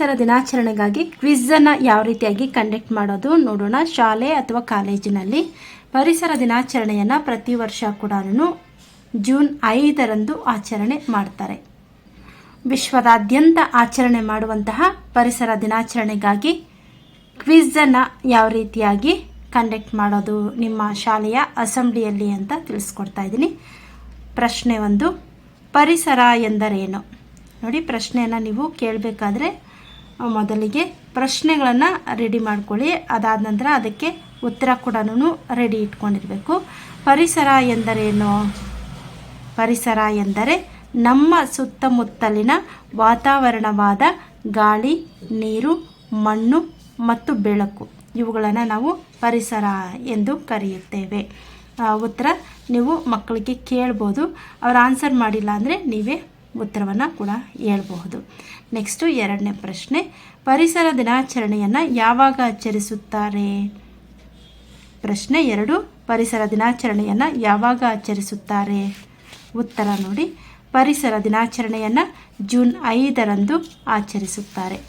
ಪರಿಸರ ದಿನಾಚರಣೆಗಾಗಿ ಕ್ವಿಝನ್ನು ಯಾವ ರೀತಿಯಾಗಿ ಕಂಡಕ್ಟ್ ಮಾಡೋದು ನೋಡೋಣ. ಶಾಲೆ ಅಥವಾ ಕಾಲೇಜಿನಲ್ಲಿ ಪರಿಸರ ದಿನಾಚರಣೆಯನ್ನು ಪ್ರತಿ ವರ್ಷ ಕೂಡ ಜೂನ್ ಐದರಂದು ಆಚರಣೆ ಮಾಡ್ತಾರೆ. ವಿಶ್ವದಾದ್ಯಂತ ಆಚರಣೆ ಮಾಡುವಂತಹ ಪರಿಸರ ದಿನಾಚರಣೆಗಾಗಿ ಕ್ವಿಝನ್ನು ಯಾವ ರೀತಿಯಾಗಿ ಕಂಡಕ್ಟ್ ಮಾಡೋದು ನಿಮ್ಮ ಶಾಲೆಯ ಅಸೆಂಬ್ಲಿಯಲ್ಲಿ ಅಂತ ತಿಳಿಸ್ಕೊಡ್ತಾ ಇದ್ದೀನಿ. ಪ್ರಶ್ನೆ ಒಂದು, ಪರಿಸರ ಎಂದರೇನು? ನೋಡಿ ಪ್ರಶ್ನೆಯನ್ನು ನೀವು ಕೇಳಬೇಕಾದ್ರೆ ಮೊದಲಿಗೆ ಪ್ರಶ್ನೆಗಳನ್ನು ರೆಡಿ ಮಾಡ್ಕೊಳ್ಳಿ. ಅದಾದ ನಂತರ ಅದಕ್ಕೆ ಉತ್ತರ ಕೂಡ ರೆಡಿ ಇಟ್ಕೊಂಡಿರಬೇಕು. ಪರಿಸರ ಎಂದರೇನು? ಪರಿಸರ ಎಂದರೆ ನಮ್ಮ ಸುತ್ತಮುತ್ತಲಿನ ವಾತಾವರಣವಾದ ಗಾಳಿ, ನೀರು, ಮಣ್ಣು ಮತ್ತು ಬೆಳಕು. ಇವುಗಳನ್ನು ನಾವು ಪರಿಸರ ಎಂದು ಕರೆಯುತ್ತೇವೆ. ಉತ್ತರ ನೀವು ಮಕ್ಕಳಿಗೆ ಕೇಳ್ಬೋದು. ಅವ್ರು ಆನ್ಸರ್ ಮಾಡಿಲ್ಲ ಅಂದರೆ ನೀವೇ ಉತ್ತರವನ್ನು ಕೂಡ ಹೇಳ್ಬಹುದು. ನೆಕ್ಸ್ಟು ಎರಡನೇ ಪ್ರಶ್ನೆ, ಪರಿಸರ ದಿನಾಚರಣೆಯನ್ನು ಯಾವಾಗ ಆಚರಿಸುತ್ತಾರೆ? ಪ್ರಶ್ನೆ ಎರಡು, ಪರಿಸರ ದಿನಾಚರಣೆಯನ್ನು ಯಾವಾಗ ಆಚರಿಸುತ್ತಾರೆ? ಉತ್ತರ ನೋಡಿ, ಪರಿಸರ ದಿನಾಚರಣೆಯನ್ನು ಜೂನ್ ಐದರಂದು ಆಚರಿಸುತ್ತಾರೆ.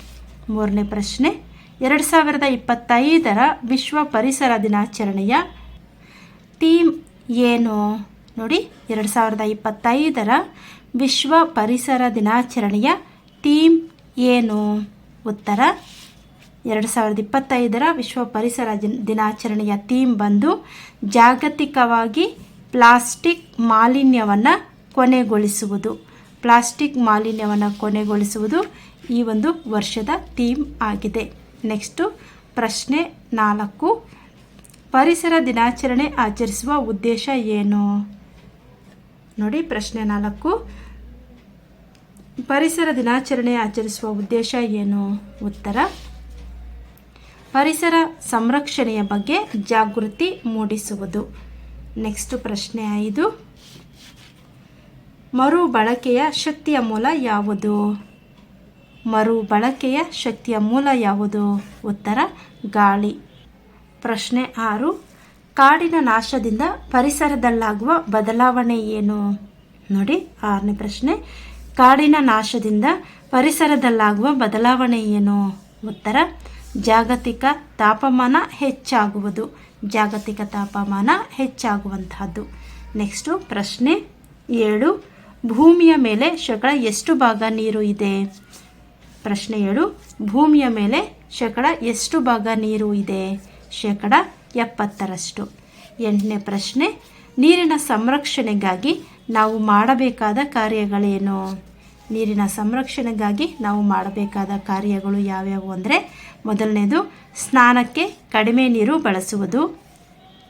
ಮೂರನೇ ಪ್ರಶ್ನೆ, ಎರಡು ಸಾವಿರದ ಇಪ್ಪತ್ತೈದರ ವಿಶ್ವ ಪರಿಸರ ದಿನಾಚರಣೆಯ ಥೀಮ್ ಏನು? ನೋಡಿ, ಎರಡು ಸಾವಿರದ ಇಪ್ಪತ್ತೈದರ ವಿಶ್ವ ಪರಿಸರ ದಿನಾಚರಣೆಯ ಥೀಮ್ ಏನು? ಉತ್ತರ, ಎರಡು ಸಾವಿರದ ಇಪ್ಪತ್ತೈದರ ವಿಶ್ವ ಪರಿಸರ ದಿನ- ದಿನಾಚರಣೆಯ ಥೀಮ್ ಬಂದು, ಜಾಗತಿಕವಾಗಿ ಪ್ಲಾಸ್ಟಿಕ್ ಮಾಲಿನ್ಯವನ್ನು ಕೊನೆಗೊಳಿಸುವುದು. ಪ್ಲಾಸ್ಟಿಕ್ ಮಾಲಿನ್ಯವನ್ನು ಕೊನೆಗೊಳಿಸುವುದು ಈ ಒಂದು ವರ್ಷದ ಥೀಮ್ ಆಗಿದೆ. ನೆಕ್ಸ್ಟು, ಪ್ರಶ್ನೆ ನಾಲ್ಕು. ಪರಿಸರ ದಿನಾಚರಣೆ ಆಚರಿಸುವ ಉದ್ದೇಶ ಏನು? ನೋಡಿ, ಪ್ರಶ್ನೆ ನಾಲ್ಕು. ಪರಿಸರ ದಿನಾಚರಣೆ ಆಚರಿಸುವ ಉದ್ದೇಶ ಏನು? ಉತ್ತರ. ಪರಿಸರ ಸಂರಕ್ಷಣೆಯ ಬಗ್ಗೆ ಜಾಗೃತಿ ಮೂಡಿಸುವುದು. ನೆಕ್ಸ್ಟ್ ಪ್ರಶ್ನೆ ಐದು. ಮರು ಬಳಕೆಯ ಶಕ್ತಿಯ ಮೂಲ ಯಾವುದು? ಮರು ಬಳಕೆಯ ಶಕ್ತಿಯ ಮೂಲ ಯಾವುದು? ಉತ್ತರ, ಗಾಳಿ. ಪ್ರಶ್ನೆ ಆರು. ಕಾಡಿನ ನಾಶದಿಂದ ಪರಿಸರದಲ್ಲಾಗುವ ಬದಲಾವಣೆ ಏನು? ನೋಡಿ, ಆರನೇ ಪ್ರಶ್ನೆ. ಕಾಡಿನ ನಾಶದಿಂದ ಪರಿಸರದಲ್ಲಾಗುವ ಬದಲಾವಣೆ ಏನು? ಉತ್ತರ, ಜಾಗತಿಕ ತಾಪಮಾನ ಹೆಚ್ಚಾಗುವುದು. ಜಾಗತಿಕ ತಾಪಮಾನ ಹೆಚ್ಚಾಗುವಂತಹದ್ದು ನೆಕ್ಸ್ಟು ಪ್ರಶ್ನೆ. ಏಳು, ಭೂಮಿಯ ಮೇಲೆ ಶೇಕಡ ಎಷ್ಟು ಭಾಗ ನೀರು ಇದೆ? ಪ್ರಶ್ನೆ ಏಳು, ಭೂಮಿಯ ಮೇಲೆ ಶೇಕಡ ಎಷ್ಟು ಭಾಗ ನೀರು ಇದೆ? ಶೇಕಡ ಎಪ್ಪತ್ತರಷ್ಟು. ಎಂಟನೇ ಪ್ರಶ್ನೆ, ನೀರಿನ ಸಂರಕ್ಷಣೆಗಾಗಿ ನಾವು ಮಾಡಬೇಕಾದ ಕಾರ್ಯಗಳೇನು? ನೀರಿನ ಸಂರಕ್ಷಣೆಗಾಗಿ ನಾವು ಮಾಡಬೇಕಾದ ಕಾರ್ಯಗಳು ಯಾವ್ಯಾವು ಅಂದರೆ, ಮೊದಲನೇದು, ಸ್ನಾನಕ್ಕೆ ಕಡಿಮೆ ನೀರು ಬಳಸುವುದು.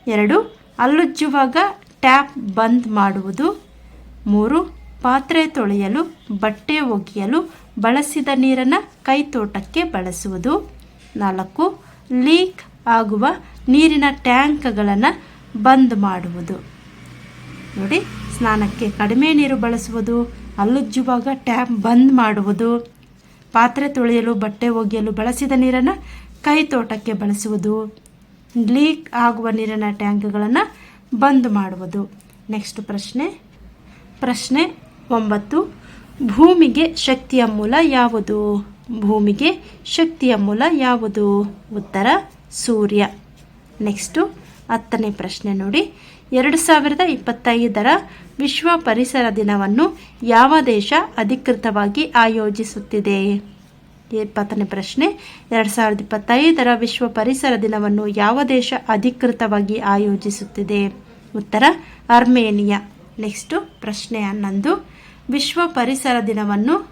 ಎರಡು, ಅಲ್ಲುಜ್ಜುವಾಗ ಟ್ಯಾಪ್ ಬಂದ್ ಮಾಡುವುದು. ಮೂರು, ಪಾತ್ರೆ ತೊಳೆಯಲು, ಬಟ್ಟೆ ಒಗೆಯಲು ಬಳಸಿದ ನೀರನ್ನು ಕೈತೋಟಕ್ಕೆ ಬಳಸುವುದು. ನಾಲ್ಕು, ಲೀಕ್ ಆಗುವ ನೀರಿನ ಟ್ಯಾಂಕ್ಗಳನ್ನು ಬಂದ್ ಮಾಡುವುದು. ನೋಡಿ, ಸ್ನಾನಕ್ಕೆ ಕಡಿಮೆ ನೀರು ಬಳಸುವುದು ಅಲ್ಲುಜ್ಜುವಾಗ ಟ್ಯಾಪ್ ಬಂದ್ ಮಾಡುವುದು, ಪಾತ್ರೆ ತೊಳೆಯಲು, ಬಟ್ಟೆ ಒಗೆಯಲು ಬಳಸಿದ ನೀರನ್ನು ಕೈ ತೋಟಕ್ಕೆ ಬಳಸುವುದು, ಲೀಕ್ ಆಗುವ ನೀರಿನ ಟ್ಯಾಂಕ್ಗಳನ್ನು ಬಂದ್ ಮಾಡುವುದು. ನೆಕ್ಸ್ಟ್ ಪ್ರಶ್ನೆ ಪ್ರಶ್ನೆ ಒಂಬತ್ತು, ಭೂಮಿಗೆ ಶಕ್ತಿಯ ಮೂಲ ಯಾವುದು? ಭೂಮಿಗೆ ಶಕ್ತಿಯ ಮೂಲ ಯಾವುದು? ಉತ್ತರ ಸೂರ್ಯ. ನೆಕ್ಸ್ಟು ಹತ್ತನೇ ಪ್ರಶ್ನೆ ನೋಡಿ. ಎರಡು ಸಾವಿರದ ಇಪ್ಪತ್ತೈದರ ವಿಶ್ವ ಪರಿಸರ ದಿನವನ್ನು ಯಾವ ದೇಶ ಅಧಿಕೃತವಾಗಿ ಆಯೋಜಿಸುತ್ತಿದೆ? ಇಪ್ಪತ್ತನೇ ಪ್ರಶ್ನೆ. ಎರಡು ಸಾವಿರದ ಇಪ್ಪತ್ತೈದರ ವಿಶ್ವ ಪರಿಸರ ದಿನವನ್ನು ಯಾವ ದೇಶ ಅಧಿಕೃತವಾಗಿ ಆಯೋಜಿಸುತ್ತಿದೆ? ಉತ್ತರ, ಅರ್ಮೇನಿಯಾ. ನೆಕ್ಸ್ಟು ಪ್ರಶ್ನೆ ಹನ್ನೊಂದು. ವಿಶ್ವ ಪರಿಸರ ದಿನವನ್ನು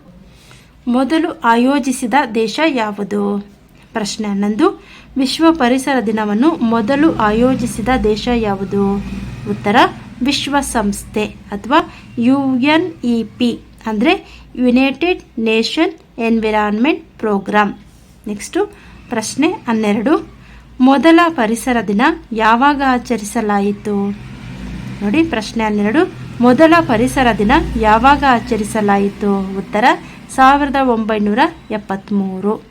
ಮೊದಲು ಆಯೋಜಿಸಿದ ದೇಶ ಯಾವುದು? ಪ್ರಶ್ನೆ ಹನ್ನೊಂದು ವಿಶ್ವ ಪರಿಸರ ದಿನವನ್ನು ಮೊದಲು ಆಯೋಜಿಸಿದ ದೇಶ ಯಾವುದು? ಉತ್ತರ ವಿಶ್ವಸಂಸ್ಥೆ ಅಥವಾ ಯು ಎನ್ ಇ ಪಿ ಅಂದರೆ United Nation Environment Programme next ಪ್ರಶ್ನೆ ಹನ್ನೆರಡು. ಮೊದಲ ಪರಿಸರ ದಿನ ಯಾವಾಗ ಆಚರಿಸಲಾಯಿತು? ನೋಡಿ, ಪ್ರಶ್ನೆ ಹನ್ನೆರಡು. ಮೊದಲ ಪರಿಸರ ದಿನ ಯಾವಾಗ ಆಚರಿಸಲಾಯಿತು? ಉತ್ತರ, ಸಾವಿರದ ಒಂಬೈನೂರ ಎಪ್ಪತ್ತ್ಮೂರು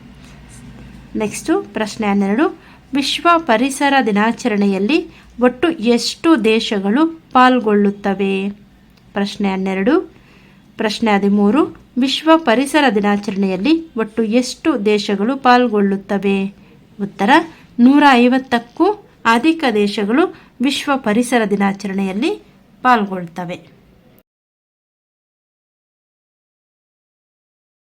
ನೆಕ್ಸ್ಟು ಪ್ರಶ್ನೆ ಹನ್ನೆರಡು. ವಿಶ್ವ ಪರಿಸರ ದಿನಾಚರಣೆಯಲ್ಲಿ ಒಟ್ಟು ಎಷ್ಟು ದೇಶಗಳು ಪಾಲ್ಗೊಳ್ಳುತ್ತವೆ? ಪ್ರಶ್ನೆ ಹನ್ನೆರಡು. ಪ್ರಶ್ನೆ ಹದಿಮೂರು. ವಿಶ್ವ ಪರಿಸರ ದಿನಾಚರಣೆಯಲ್ಲಿ ಒಟ್ಟು ಎಷ್ಟು ದೇಶಗಳು ಪಾಲ್ಗೊಳ್ಳುತ್ತವೆ? ಉತ್ತರ, ನೂರ ಐವತ್ತಕ್ಕೂ ಅಧಿಕ ದೇಶಗಳು ವಿಶ್ವ ಪರಿಸರ ದಿನಾಚರಣೆಯಲ್ಲಿ ಪಾಲ್ಗೊಳ್ತವೆ.